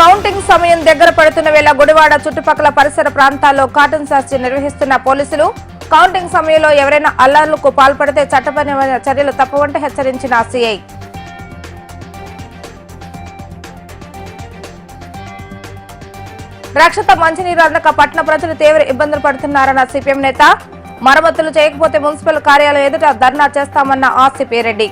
Counting సమయం దగ్గర పడుతున్న వేళ గుడివాడ చుట్టుపక్కల పరిసర ప్రాంతాల్లో కాటన్ సెర్చ్ నిర్వహిస్తున్న పోలీసులు కౌంటింగ్ సమయంలో ఎవరైనా అల్లర్లకు పాల్పడితే చట్టపరమైన చర్యలు తప్పవంటే హెచ్చరించిన సిఐ. రక్షత మంచినీరు అందక పట్టణ ప్రజలు తీవ్ర ఇబ్బందులు పడుతున్నారన్న సిపిఎం నేత. మరమ్మతులు చేయకపోతే మున్సిపల్ కార్యాలయం ఎదుట ధర్నా చేస్తామన్న ఆసిపి రెడ్డి.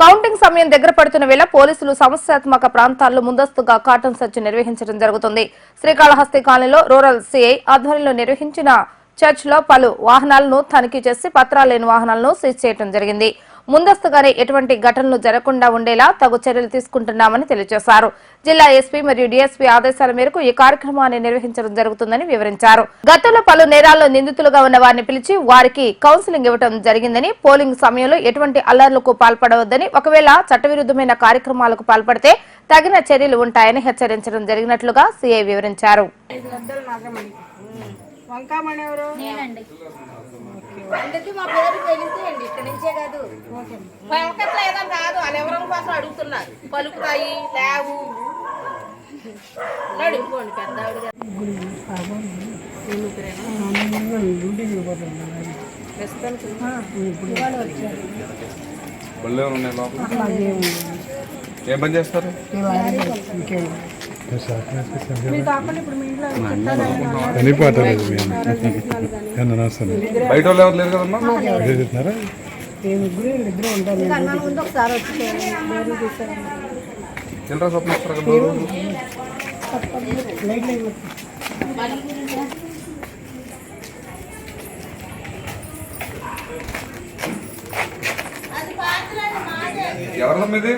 కౌంటింగ్ సమయం దగ్గర పడుతున్న వేళ పోలీసులు సమస్యాత్మక ప్రాంతాల్లో ముందస్తుగా కాటన్ సర్చ్ నిర్వహించడం జరుగుతుంది. శ్రీకాళహస్తి కాలనీలో రూరల్ సిఐ ఆధ్వర్యంలో నిర్వహించిన చర్చ్లో పలు వాహనాలను తనిఖీ చేసి పత్రాలు లేని వాహనాలను సీజ్ చేయడం జరిగింది. ముందస్తుగానే ఎటువంటి ఘటనలు జరగకుండా ఉండేలా తగు చర్యలు తీసుకుంటున్నామని తెలియజేశారు. జిల్లా ఎస్పీ మరియు డీఎస్పీ ఆదేశాల మేరకు ఈ కార్యక్రమాన్ని నిర్వహించడం జరుగుతుందని వివరించారు. గతంలో పలు నేరాల్లో నిందితులుగా ఉన్న వారిని పిలిచి వారికి కౌన్సిలింగ్ ఇవ్వడం జరిగిందని పోలింగ్ సమయంలో ఎటువంటి అల్లర్లకు పాల్పడవద్దని ఒకవేళ చట్టవిరుద్ధమైన కార్యక్రమాలకు పాల్పడితే తగిన చర్యలు ఉంటాయని హెచ్చరించడం జరిగినట్లుగా సీఐ వివరించారు. వంకామణి ఎవరు? నేనండి. అందరికీ మా పేరు తెలిసేయండి ఇక్కడ నుంచే కాదు. కాదు వాళ్ళు ఎవరి కోసం అడుగుతున్నారు. పలుకుతాయి లేవు. నడుకోండి పెద్ద ఆవిడ ఏం పని చేస్తారు? మేము నమస్తే బయట వాళ్ళు ఎవరు లేరు కదమ్మా? చెప్తున్నారా? చిల్లర స్వప్న. ఎవరిదమ్మా ఇది?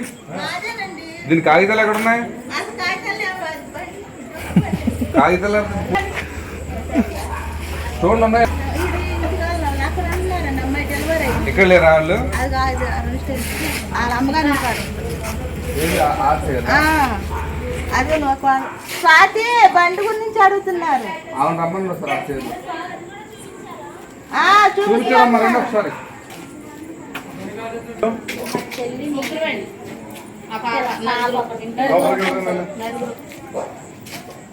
దీని కాగితాలు ఎక్కడ ఉన్నాయి కాగితాలు చూడండి ఇక్కడ లేరా వాళ్ళు? అదే స్వాతి బండి గురించి అడుగుతున్నారు అవును రమ్మని సార్ ఆ సైడ్. ఆ, చూపించు. చూపించారమ్మా రండి ఒకసారి ఆ పాప నాలుగు.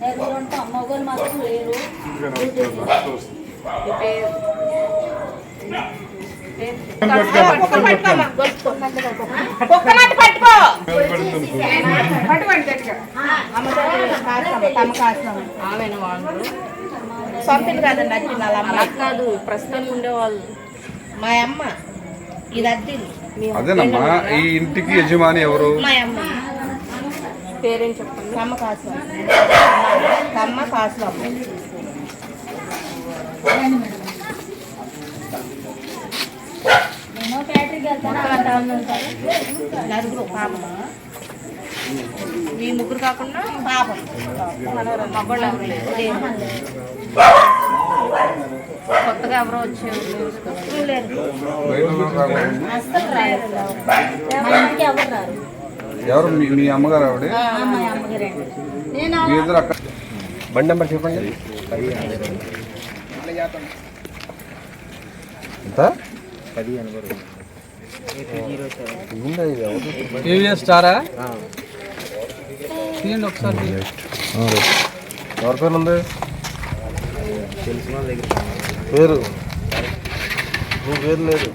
వెళ్ళండి. మగవాళ్ళు మాత్రం లేరు పట్టుకో పట్టుకోండి. తమ కాస్తాం ఆమెను వాళ్ళు సొంతలు కాదండి అద్దిన వాళ్ళ అమ్మ కాదు ప్రస్తుతం ఉండేవాళ్ళు మా అమ్మ ఇది అద్దిలు అదేనమ్మా ఈ ఇంటికి యజమాని ఎవరు మా అమ్మ పేరేం చెప్పండి? కమ్మ కాసు కమ్మ కాసు అమ్మ. నేను ఫ్యాక్టరీకి వెళ్తాను? నలుగురు పాప మీ ముగ్గురు కాకుండా పాప. మగవాళ్ళు ఎవరు లేరు. కొత్తగా ఎవరో వచ్చారు. అస్సలు మా ఇంటికి ఎవరు రారు? ఎవరు? మీ- అమ్మగారు ఆవిడ? మా ఇద్దరు అక్కడ బండి నెంబర్ చెప్పండి. ఎంత? టీవీఎస్ స్టారా? తీయండి ఒకసారి. ఎవరి పేరు ఉంది? పేరు? మీ పేరు లేదు.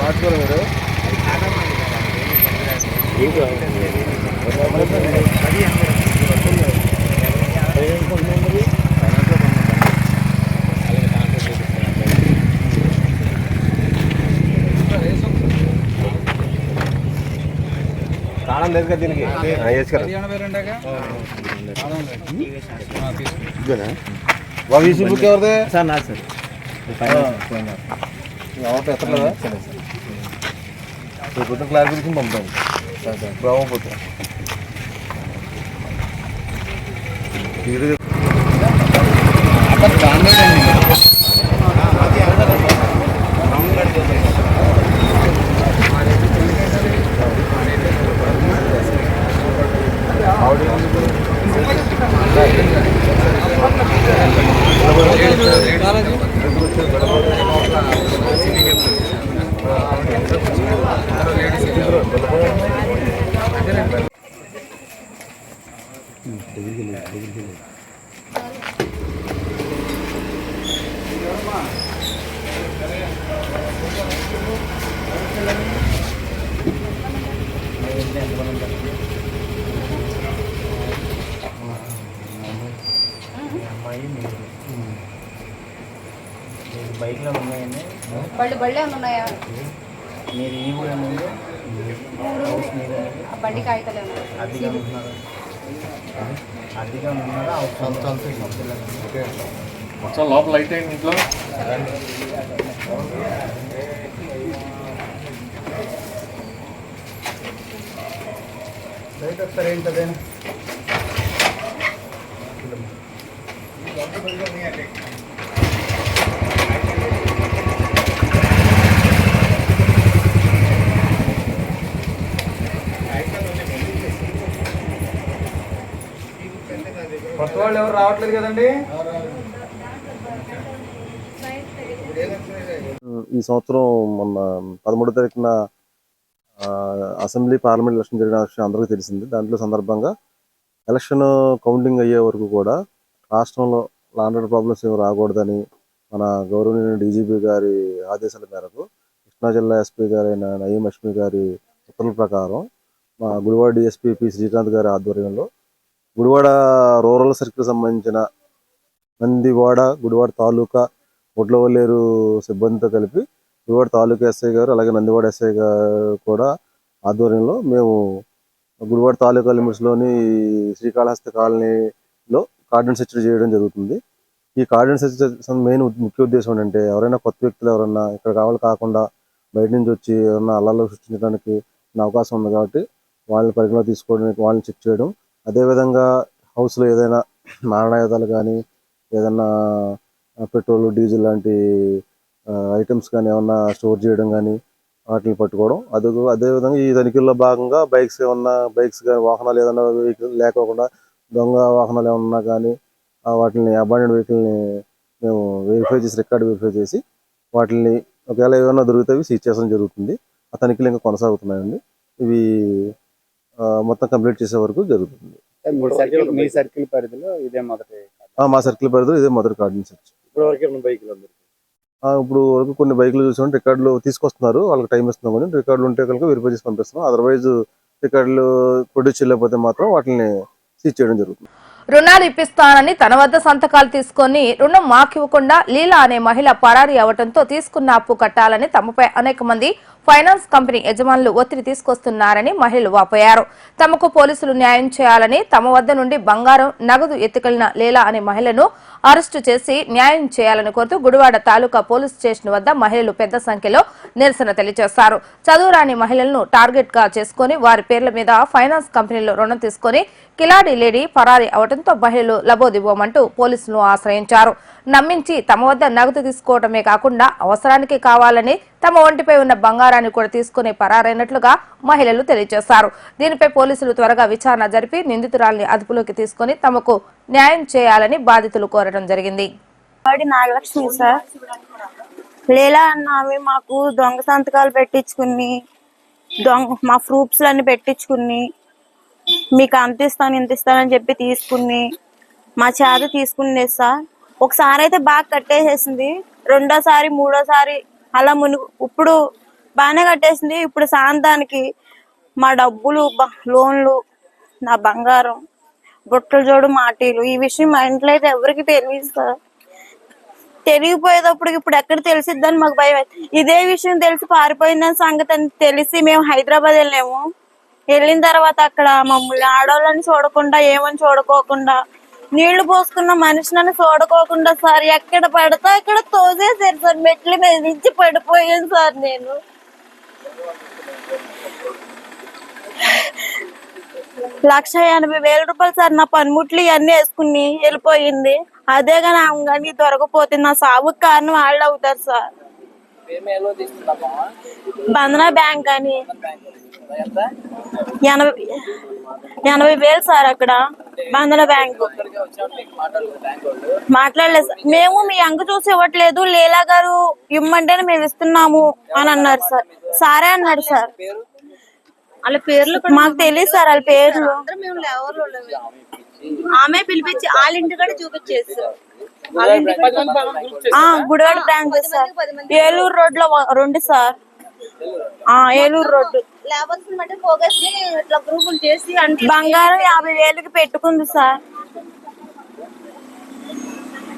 మార్చుకోరు మీరు తాళం లేదు కదా దీనికి? వేసుకురా బుక్ ఎవరిదే? సార్ నా సార్. ఎవరితో ఎత్తలేదా? రేపు క్లారిఫికేషన్ పంపుతాం బ్రహ్మపుత్ర ఇది బైక్లో ఉన్నాయండి. బళ్ళు బళ్ళు ఉన్నాయా? మీరు ఈ ఊరు ముందు హౌస్ మీద? ఆ బండి కాగితాలు అద్దెగా ఉంటున్నారు? అద్దెగా ఉన్నారా మొత్తం లోపల లైట్ అయింది ఇంట్లో? రైట్ ఒకసారి ఏంటదే? వాళ్ళు ఎవరు రావట్లేదు కదండి? ఈ సంవత్సరం మొన్న పదమూడో తారీఖున అసెంబ్లీ పార్లమెంట్ ఎలక్షన్ జరిగిన విషయం అందరికీ తెలిసింది. దాంట్లో సందర్భంగా ఎలక్షన్ కౌంటింగ్ అయ్యే వరకు కూడా రాష్ట్రంలో లాండర్ ప్రాబ్లమ్స్ ఏమి రాకూడదని మన గౌరవనీయ డీజీపీ గారి ఆదేశాల మేరకు కృష్ణా జిల్లా ఎస్పీ గారైన నయీం లక్ష్మి గారి ఉత్తర్వుల ప్రకారం మా గుడివాడ డిఎస్పీ పి శ్రీకాంత్ గారి ఆధ్వర్యంలో గుడివాడ రూరల్ సర్కిల్ సంబంధించిన నందివాడ గుడివాడ తాలూకా ఒడ్లవల్లేరు సిబ్బందితో కలిపి గుడివాడ తాలూకా ఎస్ఐ గారు అలాగే నందివాడ ఎస్ఐ గారు కూడా ఆధ్వర్యంలో మేము గుడివాడ తాలూకా లిమిట్స్లోని శ్రీకాళహస్తి కాలనీలో కార్డన్ సెర్చ్ చేయడం జరుగుతుంది. ఈ కార్డన్ సెర్చ్ మెయిన్ ముఖ్య ఉద్దేశం ఏంటంటే ఎవరైనా కొత్త వ్యక్తులు ఎవరైనా ఇక్కడ కావాలి కాకుండా బయట నుంచి వచ్చి ఏమన్నా అల్లాలు సృష్టించడానికి అవకాశం ఉంది కాబట్టి వాళ్ళని పరిగణలో తీసుకోవడానికి వాళ్ళని చెక్ చేయడం అదేవిధంగా హౌస్లో ఏదైనా మారణాయుధాలు కానీ ఏదైనా పెట్రోల్ డీజిల్ లాంటి ఐటమ్స్ కానీ ఏమన్నా స్టోర్ చేయడం కానీ వాటిని పట్టుకోవడం అదే అదేవిధంగా ఈ తనిఖీల్లో భాగంగా బైక్స్ ఏమన్నా బైక్స్ కానీ వాహనాలు ఏదైనా వెహికల్ లేకోకుండా దొంగ వాహనాలు ఏమన్నా కానీ వాటిని అబాండెడ్ వెహికల్ని మేము వెరిఫై చేసి రికార్డ్ వెరిఫై చేసి వాటిని ఒకవేళ ఏమైనా దొరికితే సీజ్ చేయడం జరుగుతుంది. ఆ తనిఖీలు ఇంకా కొనసాగుతున్నాయండి. ఇవి మొత్తం కంప్లీట్ చేసే వరకు జరుగుతుంది. మీ సర్కిల్ పరిధిలో ఇదే మొదటి ఆ, మా సర్కిల్ పరిధిలో ఇదే మొదటి కార్డు సెర్చ్ ఆ, ఇప్పుడు వరకు కొన్ని బైకులు చూసాం రికార్డులు తీసుకొస్తున్నారు. వాళ్ళకి టైం ఇస్తున్నాం కానీ రికార్డులు ఉంటే కనుక వెరిఫై చేసి పంపిస్తున్నాం. అదర్వైజ్ రికార్డులు ప్రొడ్యూస్ చేయలేకపోతే మాత్రం వాటిని సీజ్ చేయడం జరుగుతుంది. రుణాలు ఇప్పిస్తానని తన వద్ద సంతకాలు తీసుకొని రుణం మాకివ్వకుండా లీలా అనే మహిళ పరారీ అవడంతో తీసుకున్న అప్పు కట్టాలని తమపై అనేక మంది ఫైనాన్స్ కంపెనీ యజమానులు ఒత్తిడి తీసుకొస్తున్నారని మహిళలు వాపోయారు. తమకు పోలీసులు న్యాయం చేయాలని తమ వద్ద నుండి బంగారం నగదు ఎత్తుకెళ్ళిన లీలా అనే మహిళను అరెస్టు చేసి న్యాయం చేయాలని కోరుతూ గుడివాడ తాలూకా పోలీస్ స్టేషన్ వద్ద మహిళలు పెద్ద సంఖ్యలో నిరసన తెలియజేశారు. చదువురాని మహిళలను టార్గెట్గా చేసుకుని వారి పేర్ల మీద ఫైనాన్స్ కంపెనీలో రుణం తీసుకుని కిలాడి లేడీ పరారీ అవడంతో మహిళలు లబోదిబోమంటూ పోలీసులను ఆశ్రయించారు. నమ్మించి తమ వద్ద నగదు తీసుకోవడమే కాకుండా అవసరానికి కావాలని తమ ఒంటిపై ఉన్న బంగారాన్ని కూడా తీసుకుని పరారైనట్లుగా మహిళలు తెలియజేశారు. దీనిపై పోలీసులు త్వరగా విచారణ జరిపి నిందితురాల్ని అదుపులోకి తీసుకుని తమకు న్యాయం చేయాలని బాధితులు కోరడం జరిగింది. నాగలక్ష్మి సార్. లేలా అన్న ఆమె మాకు దొంగ సంతకాలు పెట్టించుకుని దొంగ మా ప్రూఫ్స్ అన్ని పెట్టించుకుని మీకు అంత ఇస్తాను ఇంత ఇస్తానని చెప్పి తీసుకుని మా చేత తీసుకుని సార్ ఒకసారి అయితే బాగా కట్టేసేసింది. రెండోసారి మూడోసారి అలా మునుగు ఇప్పుడు బాగానే కట్టేసింది. ఇప్పుడు సాయంత్రానికి మా డబ్బులు లోన్లు నా బంగారం బుట్టలు జోడు మాటీలు ఈ విషయం మా ఇంట్లో అయితే ఎవరికి తెలియదు తెలియపోయేటప్పుడు ఇప్పుడు ఎక్కడ తెలిసిద్దని మాకు భయం ఇదే విషయం తెలిసి పారిపోయిందని సంగతి అని తెలిసి మేము హైదరాబాద్ వెళ్ళాము. వెళ్ళిన తర్వాత అక్కడ మమ్మల్ని ఆడవాళ్ళని చూడకుండా ఏమని చూడకోకుండా నీళ్ళు పోసుకున్న మనిషిని చూడకోకుండా సార్ ఎక్కడ పడితే అక్కడ తోసేసారు సార్. మెట్ల మీద నుంచి పడిపోయాను సార్ నేను. లక్ష ఎనభై వేల రూపాయలు సార్ నా పనిముట్లు ఇవన్నీ వేసుకుని వెళ్ళిపోయింది. అదే కానీ ఆమె కానీ దొరకపోతే నా సాగుకు కారణం వాళ్ళు అవుతారు సార్. బంధన బ్యాంక్ అని. ఎనభై ఎనభై వేలు సార్ అక్కడ. బంధన బ్యాంకు. మాట్లాడలేదు. మేము మీ అంక చూసి ఇవ్వట్లేదు. లీలా గారు ఇమ్మంటేనే మేము ఇస్తున్నాము అని అన్నారు సార్. సారే అన్నాడు సార్. పేరు వాళ్ళ పేర్లు మాకు తెలియదు సార్ వాళ్ళ పేర్లు. ఆమె పిలిపించి వాళ్ళ ఇంటి కూడా చూపించేసి ఆ గుడివాడ బ్రాంచ్ సార్. ఏలూరు రోడ్లో రెండు సార్. ఆ ఏలూరు రోడ్డు. లేబర్స్ బట్టి ఫోకస్ని ఇట్లా గ్రూపులు చేసి అంటే బంగారం యాభై వేలకి పెట్టుకుంది సార్.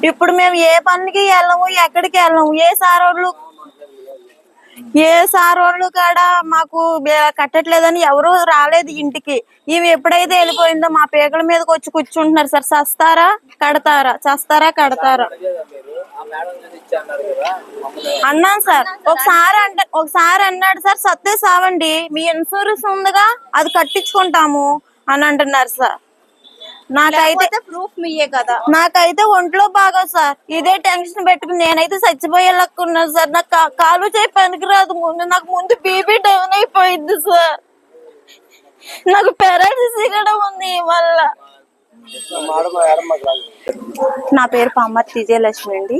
ఇప్పుడు మేము ఏ పనికి వెళ్ళము ఎక్కడికి వెళ్ళము ఏ సార్ వాళ్ళు ఏ సార్ వాళ్ళు కాడ మాకు కట్టట్లేదని ఎవరు రాలేదు ఇంటికి. ఇవి ఎప్పుడైతే వెళ్ళిపోయిందో మా పేకల మీదకి వచ్చి కూర్చుంటున్నారు సార్. చస్తారా కడతారా చస్తారా కడతారా? అన్నాను సార్. ఒకసారి అంటే ఒకసారి అన్నాడు సార్ సత్తే సావండి మీ ఇన్సూరెన్స్ ఉందిగా అది కట్టించుకుంటాము అని అంటున్నారు సార్. నాకైతే ప్రూఫ్ మీయే కదా. నాకైతే ఒంట్లో బాగా సార్. ఇదే టెన్షన్ పెట్టుకుని నేనైతే చచ్చిపోయేలాక్కున్నాను సార్. నాకు కాలు చేయి పనికిరాదు ముందు నాకు ముందు బీపీ డౌన్ అయిపోయింది సార్. నాకు పెరాలసిస్ కూడా ఉంది వల్ల నా పేరు పామర్తి విజయలక్ష్మి అండి.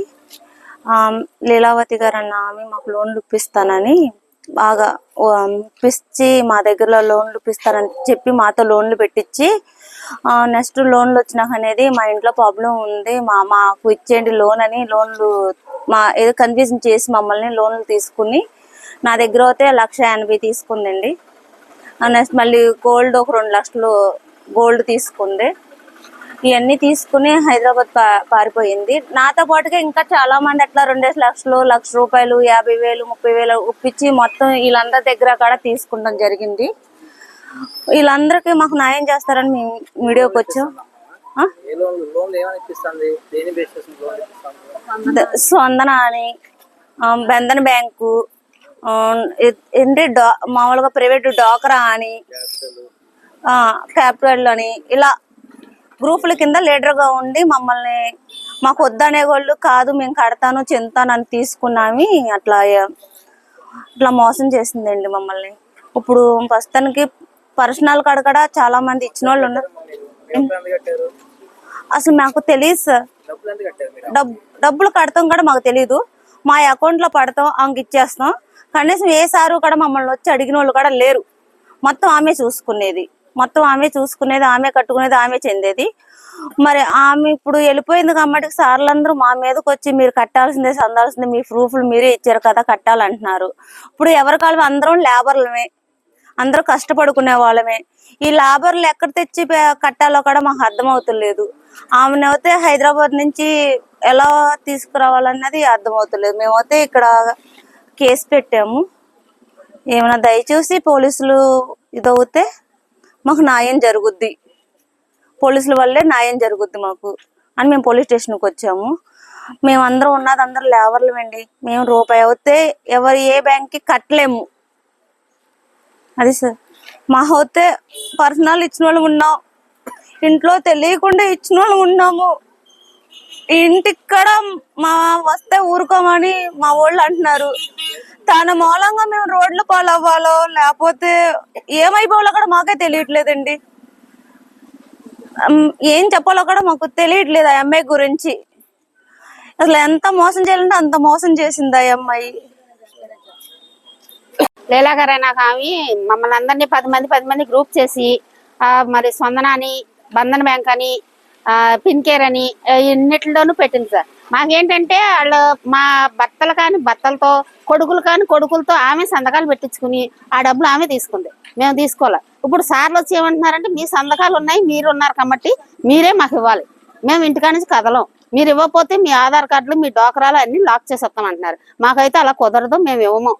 లీలావతి గారు అన్న ఆమె మాకు లోన్లు ఇప్పిస్తానని బాగా ఇప్పించి మా దగ్గర లోన్లు ఇప్పిస్తారని చెప్పి మాతో లోన్లు పెట్టించి నెక్స్ట్ లోన్లు వచ్చినాక అనేది మా ఇంట్లో ప్రాబ్లం ఉంది మా మాకు ఇచ్చేయండి లోన్ అని లోన్లు మా ఏదో కన్ఫ్యూజన్ చేసి మమ్మల్ని లోన్లు తీసుకుని నా దగ్గర అయితే లక్ష ఎనభై తీసుకుందండి. నెక్స్ట్ మళ్ళీ గోల్డ్ ఒక రెండు లక్షలు గోల్డ్ తీసుకుంది. ఇవన్నీ తీసుకుని హైదరాబాద్ పారిపోయింది. నాతో పాటుగా ఇంకా చాలా మంది అట్లా రెండేసి లక్షలు లక్ష రూపాయలు యాభై వేలు ముప్పై వేలు ఒప్పించి మొత్తం వీళ్ళందరి దగ్గర కూడా తీసుకుంటాం జరిగింది. వీళ్ళందరికీ మాకు న్యాయం చేస్తారని మేము మీడియాకి వచ్చాం. స్పందన అని బంధన్ బ్యాంకు ఏంటి డా మామూలుగా ప్రైవేట్ డాక్రా అని క్యాపిటల్ అని ఇలా గ్రూపుల కింద లీడర్గా ఉండి మమ్మల్ని మాకు వద్దనే వాళ్ళు కాదు మేము కడతాను చెందుతానని తీసుకున్నామి. అట్లా ఇట్లా మోసం చేసిందండి మమ్మల్ని. ఇప్పుడు ప్రస్తుతానికి పర్సనల్ కాడ కూడా చాలా మంది ఇచ్చిన వాళ్ళు ఉన్నారు. అసలు మాకు తెలియదు సార్. డబ్బు డబ్బులు కడతాం కూడా మాకు తెలియదు మా అకౌంట్లో పడతాం ఆమెకి ఇచ్చేస్తాం. కనీసం ఏ సారు కూడా మమ్మల్ని వచ్చి అడిగిన వాళ్ళు కూడా లేరు. మొత్తం ఆమె చూసుకునేది. మొత్తం ఆమె చూసుకునేది ఆమె కట్టుకునేది ఆమె చెందేది. మరి ఆమె ఇప్పుడు వెళ్ళిపోయింది కాబట్టి సార్లందరూ మా మీదకి వచ్చి మీరు కట్టాల్సిందే సందాల్సిందే మీ ప్రూఫ్లు మీరే ఇచ్చారు కదా కట్టాలంటున్నారు. ఇప్పుడు ఎవరి కాలం అందరం లేబర్లమే అందరూ కష్టపడుకునే వాళ్ళమే. ఈ లేబర్లు ఎక్కడ తెచ్చి కట్టాలో కూడా మాకు అర్థం అవుతలేదు అయితే హైదరాబాద్ నుంచి ఎలా తీసుకురావాలన్నది అర్థమవుతలేదు. మేమైతే ఇక్కడ కేసు పెట్టాము. ఏమైనా దయచేసి పోలీసులు ఇదవుతే మాకు న్యాయం జరుగుద్ది. పోలీసుల వల్లే న్యాయం జరుగుద్ది మాకు. అని మేము పోలీస్ స్టేషన్కి వచ్చాము. మేము అందరం ఉన్నది అందరం లేవర్లమండి. మేము రూపాయి అవుతే ఎవరు ఏ బ్యాంక్కి కట్టలేము. అది సార్. మా అయితే పర్సనల్ ఇచ్చిన వాళ్ళు ఉన్నాం. ఇంట్లో తెలియకుండా ఇచ్చిన వాళ్ళు ఉన్నాము. ఇంటిక్కడ మా వస్తే ఊరుకోమని మా వాళ్ళు అంటున్నారు. తన మూలంగా మేము రోడ్లు పాలవ్వాలో లేకపోతే ఏమైపోవాలో కూడా మాకే తెలియట్లేదండి. ఏం చెప్పాలో కూడా మాకు తెలియట్లేదు ఆ అమ్మాయి గురించి. అసలు ఎంత మోసం చేయాలంటే అంత మోసం చేసింది ఆ అమ్మాయి. లీలాగారైనా గారు ఆమె మమ్మల్ని అందరినీ పది మంది పది మంది గ్రూప్ చేసి మరి స్పందన అని బంధన్ బ్యాంక్ అని పిన్ కేర్ అని ఆ, ఇన్నిటిలోనూ పెట్టింది సార్. మాకేంటంటే వాళ్ళు మా భర్తలు కానీ భర్తలతో కొడుకులు కానీ కొడుకులతో ఆమె సంతకాలు పెట్టించుకుని ఆ డబ్బులు ఆమె తీసుకుంది. మేము తీసుకోవాలి ఇప్పుడు సార్లు వచ్చి ఏమంటున్నారంటే మీ సంతకాలు ఉన్నాయి మీరు ఉన్నారు కాబట్టి మీరే మాకు ఇవ్వాలి. మేము ఇంటికాడ నుంచి కదలం. మీరు ఇవ్వకపోతే మీ ఆధార్ కార్డులు మీ డోకరాలు అన్ని లాక్ చేసేస్తాం అంటున్నారు మాకైతే అలా కుదరదు మేము ఇవ్వము.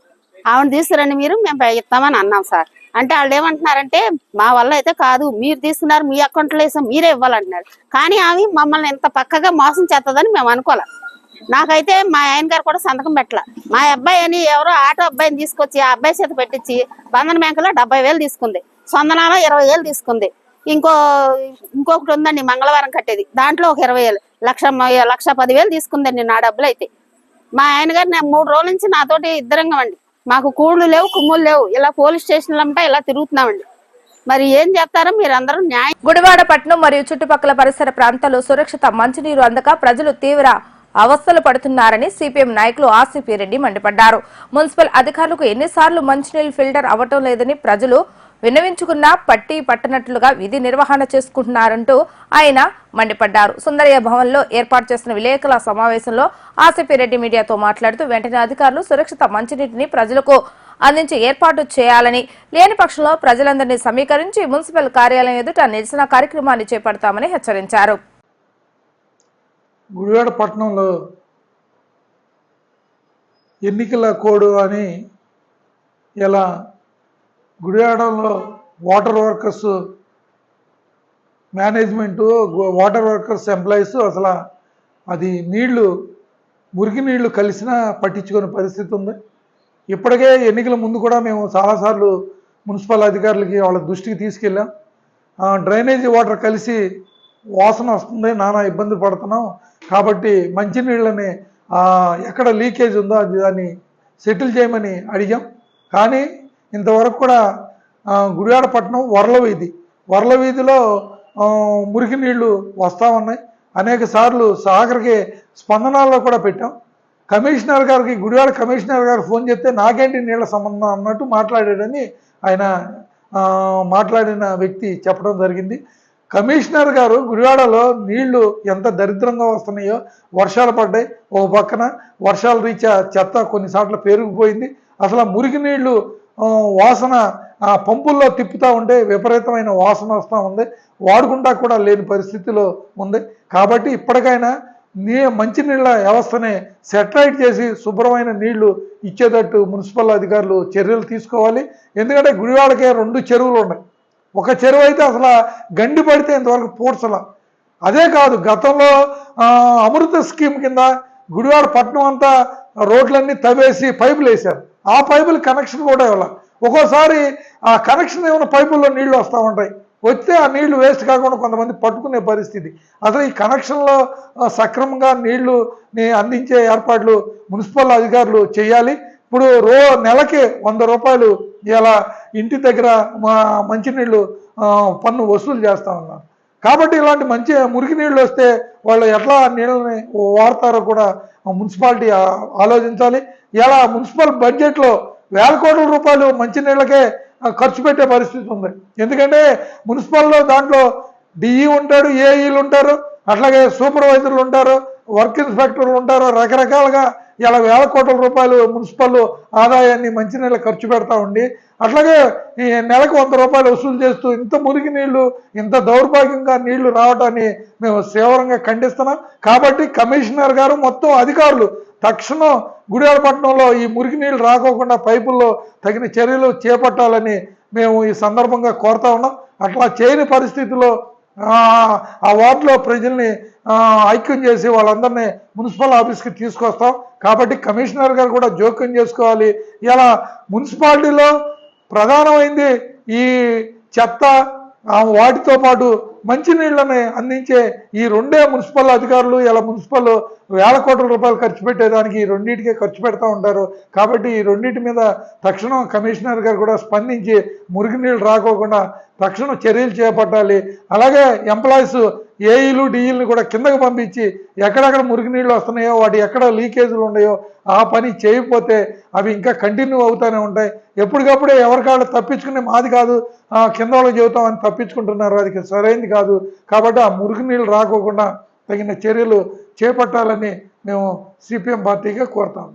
ఆవిడ తీసుకురండి మీరు మేము ఇస్తామని అన్నాం సార్. అంటే వాళ్ళు ఏమంటున్నారంటే మా వల్ల అయితే కాదు మీరు తీసుకున్నారు మీ అకౌంట్లో వేసాం మీరే ఇవ్వాలంటున్నారు. కానీ ఆమె మమ్మల్ని ఎంత పక్కగా మోసం చేస్తుందని మేము అనుకోలే. నాకైతే మా ఆయన గారు కూడా సంతకం పెట్టల. మా అబ్బాయి అని ఎవరో ఆటో అబ్బాయిని తీసుకొచ్చి ఆ అబ్బాయి చేత పెట్టించి బంధన బ్యాంకులో డెబ్బై వేలు తీసుకుంది. సొందనాలో ఇరవై వేలు తీసుకుంది. ఇంకో ఇంకొకటి ఉందండి మంగళవారం కట్టేది. దాంట్లో ఒక ఇరవై వేలు. లక్ష లక్ష పదివేలు తీసుకుందండి నా డబ్బులు అయితే మా ఆయన గారు నేను మూడు రోజుల నుంచి నాతోటి ఇద్దరంగా అండి. మాకు కూళ్ళు లేవు కుమ్ములు లేవు. ఇలా పోలీస్ స్టేషన్లంతా ఇలా తిరుగుతున్నామండి. మరి ఏం చేస్తారో మీరు అందరూ న్యాయం గుడివాడ పట్టణం మరియు చుట్టుపక్కల పరిసర ప్రాంతాల్లో సురక్షిత మంచినీరు అందక ప్రజలు తీవ్ర అవస్థలు పడుతున్నారని సిపిఎం నాయకులు ఆసిపి రెడ్డి మండిపడ్డారు. మున్సిపల్ అధికారులకు ఎన్నిసార్లు మంచినీళ్ళు ఫిల్టర్ అవ్వటం లేదని ప్రజలు విన్నవించుకున్నా పట్టి పట్టనట్లుగా విధి నిర్వహణ చేసుకుంటున్నారంటూ ఆయన మండిపడ్డారు. సుందరయ్య భవన్లో ఏర్పాటు చేసిన విలేకరుల సమావేశంలో ఆసిపి రెడ్డి మీడియాతో మాట్లాడుతూ వెంటనే అధికారులు సురక్షిత మంచినీటిని ప్రజలకు అందించి ఏర్పాటు చేయాలని లేని పక్షంలో ప్రజలందరినీ సమీకరించి మున్సిపల్ కార్యాలయం ఎదుట నిరసన కార్యక్రమాన్ని చేపడతామని హెచ్చరించారు. గుడివాడ పట్టణంలో ఎన్నికల కోడ్ అని ఇలా గుడివాడంలో water workers management water workers employees అసలు అది నీళ్ళు మురికి నీళ్ళు కలిసినా పట్టించుకునే పరిస్థితి ఉంది. ఇప్పటికే ఎన్నికల ముందు కూడా మేము చాలాసార్లు మున్సిపల్ అధికారులకి వాళ్ళ దృష్టికి తీసుకెళ్ళాం. డ్రైనేజీ వాటర్ కలిసి వాసన వస్తుంది నానా ఇబ్బంది పడుతున్నాం. కాబట్టి మంచినీళ్ళని ఎక్కడ లీకేజ్ ఉందో అది దాన్ని సెటిల్ చేయమని అడిగాం. కానీ ఇంతవరకు కూడా గుడివాడపట్నం గుడివాడ వరల వీధి. వరల వీధిలో మురికి నీళ్ళు వస్తూ ఉన్నాయి. అనేక సార్లు సాగర్కి స్పందనాల్లో కూడా పెట్టాం. కమిషనర్ గారికి గుడివాడ కమిషనర్ గారు ఫోన్ చేస్తే నాకేంటి నీళ్ళ సంబంధం అన్నట్టు మాట్లాడాడని ఆయన మాట్లాడిన వ్యక్తి చెప్పడం జరిగింది. కమిషనర్ గారు గుడివాడలో నీళ్ళు ఎంత దరిద్రంగా వస్తున్నాయో వర్షాలు పడ్డాయి. ఓ పక్కన వర్షాల రీత్యా చెత్త కొన్నిసార్లు పేరుకుపోయింది. అసలు ఆ మురికి నీళ్ళు వాసన ఆ పంపుల్లో తిప్పుతూ ఉంటే విపరీతమైన వాసన వస్తూ ఉంది. వాడుకుంటా కూడా లేని పరిస్థితిలో ఉంది. కాబట్టి ఇప్పటికైనా నీ మంచినీళ్ళ వ్యవస్థని సెటరైట్ చేసి శుభ్రమైన నీళ్ళు ఇచ్చేటట్టు మున్సిపల్ అధికారులు చర్యలు తీసుకోవాలి. ఎందుకంటే గుడివాడకే రెండు చెరువులు ఉన్నాయి. ఒక చెరువు అయితే అసలు గండి పడితే ఇంతవరకు పూడ్చల. అదే కాదు గతంలో అమృత స్కీమ్ కింద గుడివాడ పట్టణం అంతా రోడ్లన్నీ తవ్వేసి పైపులు వేశారు ఆ పైపులు కనెక్షన్ కూడా ఇవ్వాలి. ఒక్కోసారి ఆ కనెక్షన్ ఏమైనా పైపుల్లో నీళ్ళు వస్తూ ఉంటాయి. వస్తే ఆ నీళ్ళు వేస్ట్ కాకుండా కొంతమంది పట్టుకునే పరిస్థితి. అసలు ఈ కనెక్షన్లో సక్రమంగా నీళ్ళు అందించే ఏర్పాట్లు మున్సిపల్ అధికారులు చేయాలి. ఇప్పుడు రో నెలకి వంద రూపాయలు ఇలా ఇంటి దగ్గర మా మంచినీళ్ళు పన్ను వసూలు చేస్తా ఉన్నారు. కాబట్టి ఇలాంటి మంచి మురికి నీళ్ళు వస్తే వాళ్ళు ఎట్లా నీళ్ళని వాడతారో కూడా మున్సిపాలిటీ ఆలోచించాలి. ఇలా మున్సిపల్ బడ్జెట్లో వేల కోట్ల రూపాయలు మంచినీళ్ళకే ఖర్చు పెట్టే పరిస్థితి ఉంది. ఎందుకంటే మున్సిపల్లో దాంట్లో డిఈ ఉంటాడు ఏఈలు ఉంటారు అట్లాగే సూపర్వైజర్లు ఉంటారు వర్క్ ఇన్స్పెక్టర్లు ఉంటారు రకరకాలుగా ఇలా వేల కోట్ల రూపాయలు మున్సిపల్ ఆదాయాన్ని మంచినీళ్ళ ఖర్చు పెడతా ఉండి అట్లాగే ఈ నెలకు వంద రూపాయలు వసూలు చేస్తూ ఇంత మురికి నీళ్ళు ఇంత దౌర్భాగ్యంగా నీళ్ళు రావటాన్ని మేము తీవ్రంగా ఖండిస్తున్నాం. కాబట్టి కమిషనర్ గారు మొత్తం అధికారులు తక్షణం గుడివాడపట్నంలో ఈ మురికి నీళ్ళు రాకోకుండా పైపుల్లో తగిన చర్యలు చేపట్టాలని మేము ఈ సందర్భంగా కోరుతా ఉన్నాం. అట్లా చేయని పరిస్థితిలో ఆ, వార్డులో ప్రజల్ని ఐక్యం చేసి వాళ్ళందరినీ మున్సిపల్ ఆఫీస్కి తీసుకొస్తాం. కాబట్టి కమిషనర్ గారు కూడా జోక్యం చేసుకోవాలి. ఇలా మున్సిపాలిటీలో ప్రధానమైంది ఈ చెత్త వాటితో పాటు మంచినీళ్ళని అందించే ఈ రెండే మున్సిపల్ అధికారులు ఇలా మున్సిపల్ వేల కోట్ల రూపాయలు ఖర్చు పెట్టేదానికి ఈ రెండింటికే ఖర్చు పెడతా ఉంటారు. కాబట్టి ఈ రెండింటి మీద తక్షణం కమిషనర్ గారు కూడా స్పందించి మురికి నీళ్ళు రాకోకుండా తక్షణం చర్యలు చేపట్టాలి. అలాగే ఎంప్లాయీస్ ఏఈలు డిఈలను కూడా కిందకు పంపించి ఎక్కడెక్కడ మురికి నీళ్ళు వస్తున్నాయో వాటి ఎక్కడ లీకేజీలు ఉన్నాయో ఆ పని చేయకపోతే అవి ఇంకా కంటిన్యూ అవుతూనే ఉంటాయి. ఎప్పటికప్పుడే ఎవరికాళ్ళు తప్పించుకునే మాది కాదు కింద వాళ్ళకి చెబుతామని తప్పించుకుంటున్నారు. అది సరైనది కాదు. కాబట్టి ఆ మురికి నీళ్ళు రాకోకుండా తగిన చర్యలు చేపట్టాలని మేము సిపిఎం పార్టీగా కోరుతాము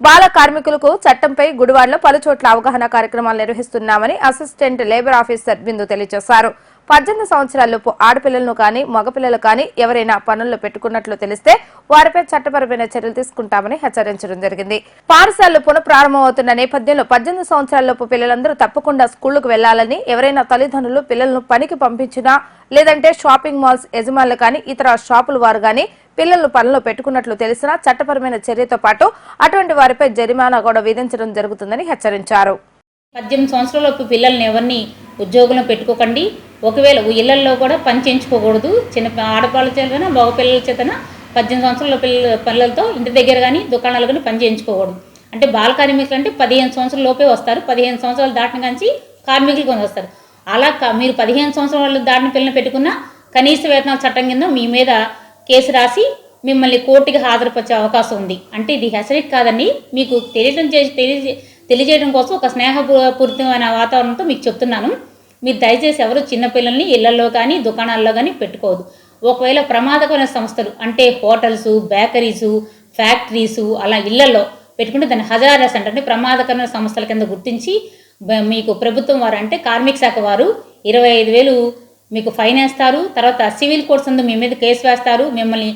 బాల కార్మికులకు చట్టంపై గుడివాడలో పలు చోట్ల అవగాహన కార్యక్రమాలు నిర్వహిస్తున్నామని అసిస్టెంట్ లేబర్ ఆఫీసర్ బిందు తెలియజేశారు. పద్దెనిమిది సంవత్సరాలలోపు ఆడపిల్లలను కానీ మగపిల్లలు కానీ ఎవరైనా పనుల్లో పెట్టుకున్నట్లు తెలిస్తే వారిపై చట్టపరమైన చర్యలు తీసుకుంటామని హెచ్చరించడం జరిగింది. పాఠశాలలు పునఃప్రారంభమవుతున్న నేపథ్యంలో పద్దెనిమిది సంవత్సరాలలోపు పిల్లలందరూ తప్పకుండా స్కూళ్ళకు వెళ్ళాలని ఎవరైనా తల్లిదండ్రులు పిల్లలను పనికి పంపించినా లేదంటే షాపింగ్ మాల్స్ యజమానులు కానీ ఇతర షాపుల వారు కానీ పిల్లలు పనిలో పెట్టుకున్నట్లు తెలిసినా చట్టపరమైన చర్యతో పాటు అటువంటి వారిపై జరిమానా కూడా విధించడం జరుగుతుందని హెచ్చరించారు. పద్దెనిమిది సంవత్సరాలలోపు పిల్లల్ని ఎవరిని ఉద్యోగంలో పెట్టుకోకండి. ఒకవేళ ఇళ్ళల్లో కూడా పని చేయించుకోకూడదు. చిన్న ఆడపిల్లల చేతన మగ పిల్లల చేతన పద్దెనిమిది సంవత్సరాల పిల్లల పిల్లలతో ఇంటి దగ్గర కానీ దుకాణాలు కానీ పని చేయించుకోకూడదు. అంటే బాల కార్మికులు అంటే పదిహేను సంవత్సరాల లోపే వస్తారు. పదిహేను సంవత్సరాలు దాటిన కాంచి కార్మికులు కొని వస్తారు. అలా మీరు పదిహేను సంవత్సరాలు దాటిన పిల్లలు పెట్టుకున్న కనీస వేతనాల చట్టం కింద మీ మీద కేసు రాసి మిమ్మల్ని కోర్టుకి హాజరుపరిచే అవకాశం ఉంది. అంటే ఇది హెచ్చరిక కాదండి. మీకు తెలియడం చేసి తెలియజే తెలియజేయడం కోసం ఒక స్నేహపూరితమైన వాతావరణంతో మీకు చెప్తున్నాను. మీరు దయచేసి ఎవరు చిన్నపిల్లల్ని ఇళ్ళలో కానీ దుకాణాల్లో కానీ పెట్టుకోవద్దు. ఒకవేళ ప్రమాదకరమైన సంస్థలు అంటే హోటల్స్ బేకరీసు ఫ్యాక్టరీసు అలా ఇళ్ళలో పెట్టుకుంటే దాన్ని హజారస్ అంటే ప్రమాదకరమైన సంస్థల కింద గుర్తించి మీకు ప్రభుత్వం వారు అంటే కార్మిక శాఖ వారు ఇరవై ఐదు వేలు మీకు ఫైన్ వేస్తారు. తర్వాత సివిల్ కోర్ట్స్ ఉంది మీ మీద కేసు వేస్తారు. మిమ్మల్ని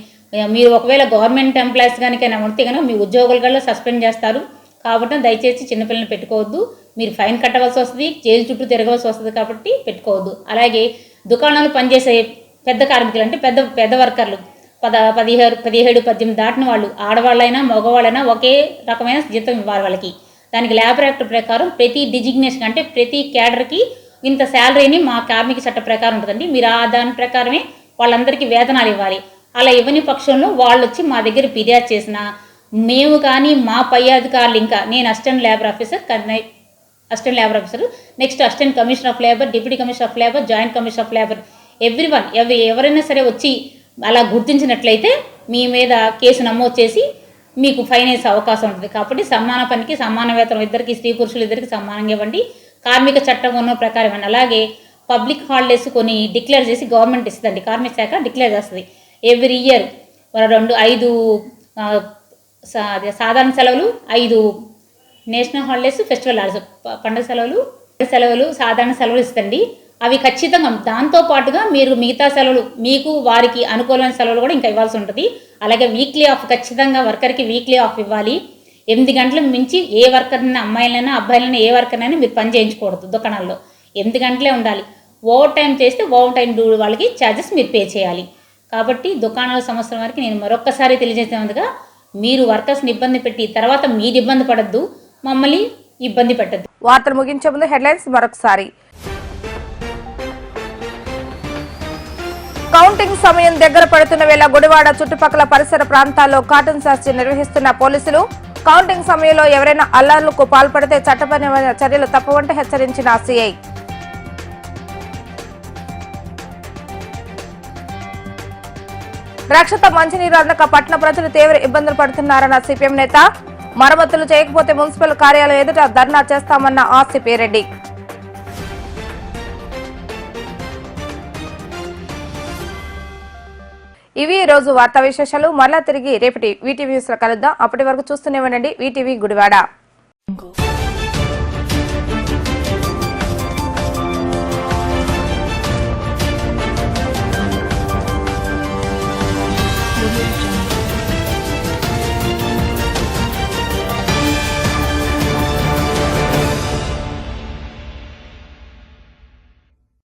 మీరు ఒకవేళ గవర్నమెంట్ ఎంప్లాయీస్ కనుకైనా ఉంటే కనుక మీ ఉద్యోగులు సస్పెండ్ చేస్తారు. కాబట్టి దయచేసి చిన్నపిల్లల్ని పెట్టుకోవద్దు. మీరు ఫైన్ కట్టవలసి వస్తుంది జైలు చుట్టూ తిరగవలసి వస్తుంది కాబట్టి పెట్టుకోవద్దు. అలాగే దుకాణాలు పనిచేసే పెద్ద కార్మికులు అంటే పెద్ద పెద్ద వర్కర్లు పద పదిహేడు పదిహేడు పద్దెనిమిది దాటిన వాళ్ళు ఆడవాళ్ళైనా మగవాళ్ళైనా ఒకే రకమైన జీతం ఇవ్వాలి వాళ్ళకి. దానికి లేబర్ యాక్ట్ ప్రకారం ప్రతి డిజిగ్నేషన్ అంటే ప్రతి క్యాడర్కి ఇంత శాలరీని మా కార్మిక చట్ట ప్రకారం ఉంటుందండి. మీరు ఆ దాని ప్రకారమే వాళ్ళందరికీ వేతనాలు ఇవ్వాలి. అలా ఇవ్వని పక్షంలో వాళ్ళు వచ్చి మా దగ్గర ఫిర్యాదు చేసిన మేము కానీ మా పై అధికారులు ఇంకా నేను assistant labour officer assistant labour officer next assistant commissioner of labour deputy commissioner of labour joint commissioner of labour every one ఎవ ఎవరైనా సరే వచ్చి అలా గుర్తించినట్లయితే మీ మీద కేసు నమోదు చేసి మీకు ఫైన్ వేసే అవకాశం ఉంటుంది. కాబట్టి సమాన పనికి సమాన వేతనం ఇద్దరికి స్త్రీ పురుషులు ఇద్దరికి సమానంగా ఇవ్వండి. కార్మిక చట్టం ఉన్న ప్రకారం అని అలాగే పబ్లిక్ హాలిడేస్ కొన్ని డిక్లేర్ చేసి గవర్నమెంట్ ఇస్తుందండి. కార్మిక శాఖ డిక్లేర్ చేస్తుంది. ఎవ్రీ ఇయర్ రెండు ఐదు సా- అదే సాధారణ సెలవులు ఐదు నేషనల్ హాలిడేస్ ఫెస్టివల్ హాలిడేస్ పండుగ సెలవులు సెలవులు సాధారణ సెలవులు ఇస్తండి అవి ఖచ్చితంగా దాంతో పాటుగా మీరు మిగతా సెలవులు మీకు వారికి అనుకూలమైన సెలవులు కూడా ఇంకా ఇవ్వాల్సి ఉంటుంది. అలాగే వీక్లీ ఆఫ్ ఖచ్చితంగా వర్కర్కి వీక్లీ ఆఫ్ ఇవ్వాలి. ఎనిమిది గంటల మించి ఏ వర్కర్నైనా అమ్మాయిలైనా అబ్బాయిలైనా ఏ వర్కర్నైనా మీరు పని చేయించకూడదు దుకాణాల్లో ఎనిమిది గంటలే ఉండాలి. ఓవర్ టైం చేస్తే ఓవర్ టైం డూ వాళ్ళకి ఛార్జెస్ మీరు పే చేయాలి. కాబట్టి దుకాణాల సంవత్సరం వరకు నేను మరొక్కసారి తెలియజేసేందుగా మీరు వర్కర్స్ని ఇబ్బంది పెట్టి తర్వాత మీరు ఇబ్బంది పడద్దు మమ్మల్ని ఇబ్బంది పెట్టద్దు. వార్తలు ముగించే ముందు హెడ్లైన్స్ మరొకసారి. కౌంటింగ్ సమయం దగ్గర పడుతున్న వేళ గుడివాడ చుట్టుపక్కల పరిసర ప్రాంతాల్లో కాటన్ శాస్త్రి నిర్వహిస్తున్న పోలీసులు కౌంటింగ్ సమయంలో ఎవరైనా అల్లర్లకు పాల్పడితే చట్టపరమైన చర్యలు తప్పవంటే హెచ్చరించిన సిఐ. రక్షత మంచినీరు అందక పట్టణ ప్రజలు తీవ్ర ఇబ్బందులు పడుతున్నారన్న సిపిఎం నేత. మరమ్మతులు చేయకపోతే మున్సిపల్ కార్యాలయం ఎదుట ధర్నా చేస్తామన్న ఆసిపి రెడ్డి. ఇవి ఈ రోజు వార్తా విశేషాలు. మరలా తిరిగి రేపటి వీటీవీ లో కలుద్దాం. అప్పటి వరకు చూస్తూనే ఉండండి. వీటీవీ గుడివాడ.